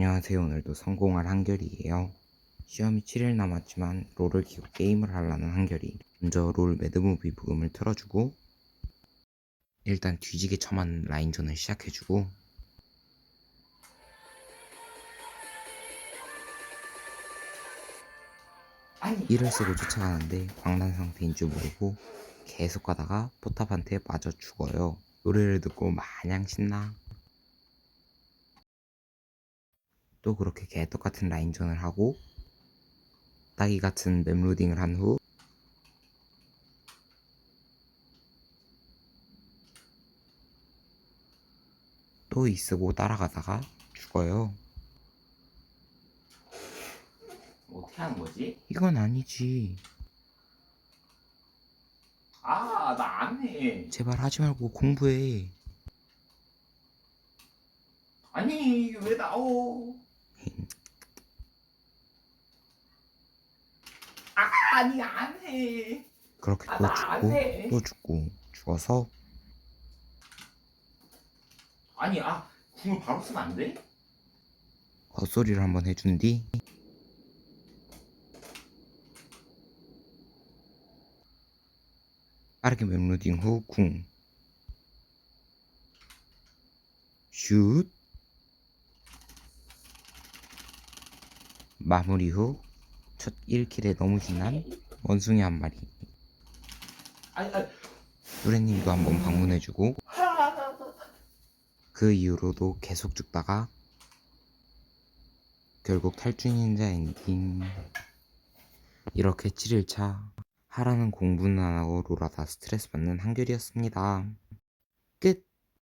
안녕하세요. 오늘도 성공할 한결이에요. 시험이 7일 남았지만 롤을 키고 게임을 하려는 한결이. 먼저 롤 매드무비 부금을 틀어주고 일단 뒤지게 처맞는 라인전을 시작해주고 이를 쓰고 쫓아가는데 광난 상태인 줄 모르고 계속 가다가 포탑한테 맞아 죽어요. 노래를 듣고 마냥 신나. 또 그렇게 개떡같은 라인전을 하고 따기 같은 맵로딩을 한 후 또 이쓰고 따라가다가 죽어요. 어떻게 하는 거지? 이건 아니지. 아 나 안 해. 제발 하지 말고 공부해. 아니 왜 나오? 아 아니 안 해. 그렇게 아, 또 나안 죽고 해. 또 죽고 죽어서 아니 아 궁을 바로 쓰면 안 돼? 헛소리를 한번 해준 뒤 빠르게 맵로딩 후 궁. 슛. 마무리 후 첫 1킬에 너무 신난 원숭이 한 마리. 뚜레님도 한번 방문해주고 하. 그 이후로도 계속 죽다가 결국 탈주닌자 엔딩 이렇게 7일차 하라는 공부는 안 하고 롤하다 스트레스 받는 한결이었습니다 끝